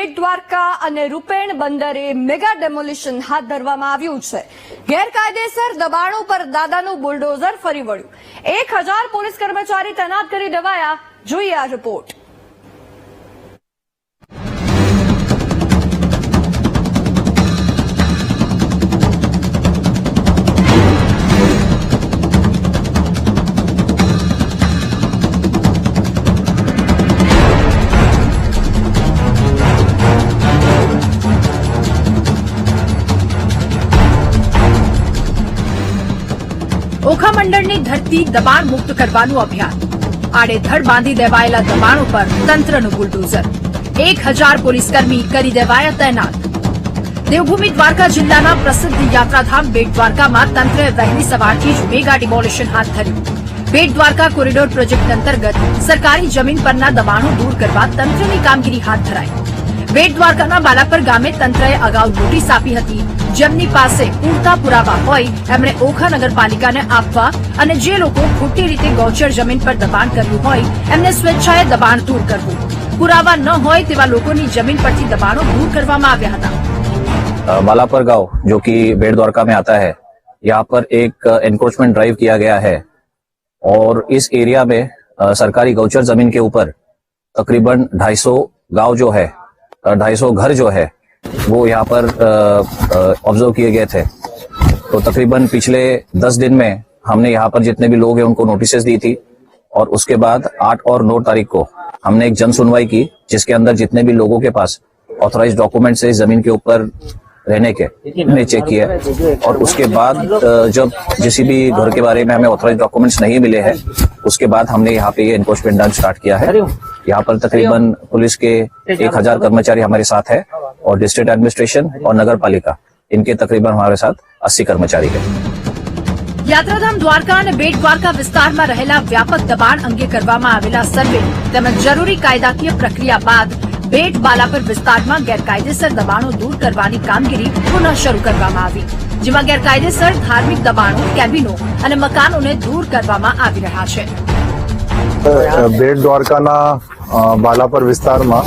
બેટ દ્વારકા અને રૂપેણ બંદરે mega demolition હાથ ધરવામાં આવ્યું છે. ગેરકાયદેસર દબાણો પર દાદાનું બુલડોઝર ફરી વળ્યું. એક હજાર પોલીસ કર્મચારી તૈનાત કરી દેવાયા. જોઈએ આ રિપોર્ટ. ઓખા મંડળની ધરતી દબાણ મુક્ત કરવાનું અભિયાન. આડેધડ બાંધી દેવાયેલા દબાણો પર તંત્રનું બુલડોઝર. એક હજાર પોલીસકર્મી કરી દેવાયા તૈનાત. દેવભૂમિ દ્વારકા જિલ્લાના પ્રસિદ્ધ યાત્રાધામ બેટ દ્વારકામાં તંત્રએ વહેલી સવારથી જ મેગા ડિમોલિશન હાથ ધર્યું. બેટ દ્વારકા કોરિડોર પ્રોજેક્ટ અંતર્ગત સરકારી જમીન પરના દબાણો દૂર કરવા તંત્રની કામગીરી હાથ ધરાઈ. બેટ દ્વારકાના બાલાપર ગામે તંત્રએ અગાઉ નોટિસ આપી હતી જેમની પાસે પૂરતા પુરાવા હોય એમણે ઓખા નગરપાલિકાને આપવા અને જે લોકો ખોટી રીતે ગૌચર જમીન પર દબાણ કર્યું હોય એમને સ્વેચ્છાએ દબાણ દૂર કરવું પુરાવા ન હોય તેવા લોકોની જમીન પરથી દબાણો દૂર કરવામાં આવ્યા હતા अ, बालापर गांव जो कि बेड़ द्वारका में आता है यहाँ पर एक एनक्रोचमेंट ड्राइव किया गया है और इस एरिया में अ, सरकारी गौचर जमीन के ऊपर तकरीबन 250 गांव जो है ढाई सौ घर जो है वो यहाँ पर ऑब्ज़र्व किए गए थे। तो तकरीबन पिछले दस दिन में हमने यहाँ पर जितने भी लोग हैं उनको नोटिस दी थी और उसके बाद आठ और नौ तारीख को हमने एक जन सुनवाई की जिसके अंदर जितने भी लोगों के पास ऑथोराइज डॉक्यूमेंट से ज़मीन के ऊपर रहने के हमने चेक किया और उसके बाद जब किसी भी घर के बारे में हमें ऑथोराइज डॉक्यूमेंट्स नहीं मिले हैं उसके बाद हमने यहाँ पे ये एनक्रोचमेंट डन स्टार्ट किया है यहाँ पर तकरीबन पुलिस के एक हजार कर्मचारी हमारे साथ है और डिस्ट्रिक्ट एडमिनिस्ट्रेशन और नगर पालिका इनके तकरीबन हमारे साथ अस्सी कर्मचारी है યાત્રાધામ દ્વારકા અને બેટ દ્વારકા વિસ્તારમાં રહેલા વ્યાપક દબાણ અંગે કરવામાં આવેલા સર્વે તેમજ જરૂરી કાયદાકીય પ્રક્રિયા બાદ બેટ બાલાપર વિસ્તારમાં ગેરકાયદેસર દબાણો દૂર કરવાની કામગીરી પુનઃ શરૂ કરવામાં આવી જેમાં ગેરકાયદેસર ધાર્મિક દબાણો, કેબિનો અને મકાનોને દૂર કરવામાં આવી રહ્યા છે. બેટ દ્વારકાના બાલાપર વિસ્તારમાં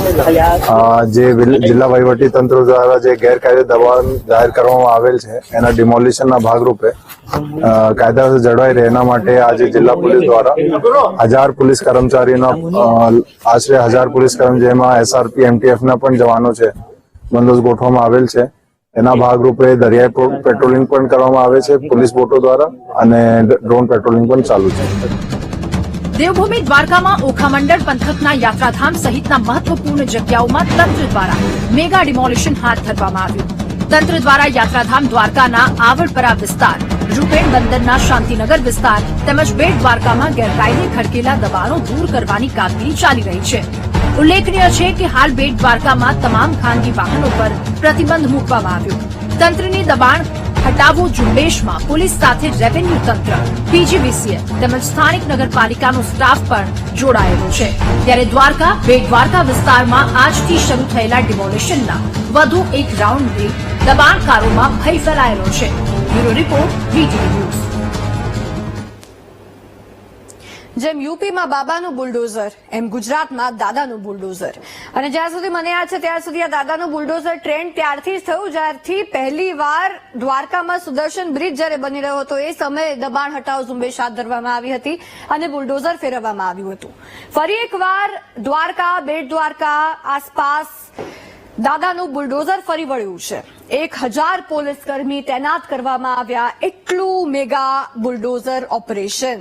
જે જિલ્લા વહીવટી તંત્ર દ્વારા જે ગેરકાયદે દબાણ જાહેર કરવામાં આવેલ છે, એના ડિમોલિશનના ભાગરૂપે કાયદા જળવાઈ રહે એના માટે આજે જિલ્લા પોલીસ દ્વારા હજાર પોલીસ કર્મચારીના આશરે હજાર પોલીસ કર્મચારીમાં એસઆરપી એમટીએફ ના પણ જવાનો છે, બંદોબસ્ત ગોઠવવામાં આવેલ છે. એના ભાગરૂપે દરિયાઈ પેટ્રોલિંગ પણ કરવામાં આવે છે પોલીસ બોટો દ્વારા અને ડ્રોન પેટ્રોલિંગ પણ ચાલુ છે. દેવભૂમિ દ્વારકામાં ઓખામંડળ પંથકના યાત્રાધામ સહિતના મહત્વપૂર્ણ જગ્યાઓમાં તંત્ર દ્વારા મેગા ડિમોલિશન હાથ ધરવામાં આવ્યું. તંત્ર દ્વારા યાત્રાધામ દ્વારકાના આવડપરા વિસ્તાર, રૂપેણ બંદરના શાંતિનગર વિસ્તાર તેમજ બેટ દ્વારકામાં ગેરકાયદે ખડકેલા દબાણો દૂર કરવાની કામગીરી ચાલી રહી છે. ઉલ્લેખનીય છે કે હાલ બેટ દ્વારકામાં તમામ ખાનગી વાહનો પર પ્રતિબંધ મૂકવામાં આવ્યો. તંત્રની દબાણ હટાવો ઝુંબેશમાં પોલીસ સાથે રેવન્યુ તંત્ર. પીજીવીસીએલ તેમજ સ્થાનિક નગરપાલિકાનો સ્ટાફ પણ જોડાયેલો છે. ત્યારે દ્વારકા બેટ દ્વારકા વિસ્તારમાં આજથી શરૂ થયેલા ડિમોલિશનના વધુ એક રાઉન્ડથી દબાણકારોમાં ભય ફેલાયેલો છે. બ્યુરો રિપોર્ટ વીટીવી ન્યૂઝ જેમ યુપીમાં બાબાનું બુલડોઝર, એમ ગુજરાતમાં દાદાનું બુલડોઝર. અને જ્યાં સુધી મને યાદ છે, ત્યાં સુધી આ દાદાનું બુલડોઝર ટ્રેન્ડ ત્યારથી જ થયું, જ્યારથી પહેલી વાર દ્વારકામાં સુદર્શન બ્રિજ જ્યારે બની રહ્યો હતો, એ સમયે દબાણ હટાવ ઝુંબેશ હાથ ધરવામાં આવી હતી અને બુલડોઝર ફેરવવામાં આવ્યું હતું. ફરી એકવાર દ્વારકા, બેટ દ્વારકા આસપાસ દાદાનું બુલડોઝર ફરી વળ્યું છે. એક હજાર પોલીસકર્મી તૈનાત કરવામાં આવ્યા એટલું મેગા બુલડોઝર ઓપરેશન.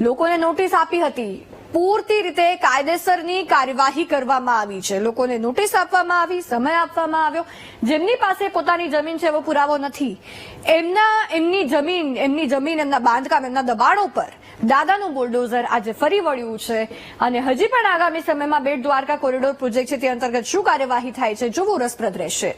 લોકોને નોટિસ આપી હતી. પૂરતી રીતે કાયદેસરની કાર્યવાહી કરવામાં આવી છે. લોકોને નોટિસ આપવામાં આવી, સમય આપવામાં આવ્યો. જેમની પાસે પોતાની જમીન છે એવો પુરાવો નથી. એમના, એમની જમીન એમની જમીન, એમના બાંધકામ, એમના દબાણો પર દાદાનું બુલડોઝર આજે ફરી વળ્યું છે અને હજી પણ આગામી સમયમાં બેટ દ્વારકા કોરિડોર પ્રોજેક્ટ છે તે અંતર્ગત શું કાર્યવાહી થાય છે જોવું રસપ્રદ રહેશે.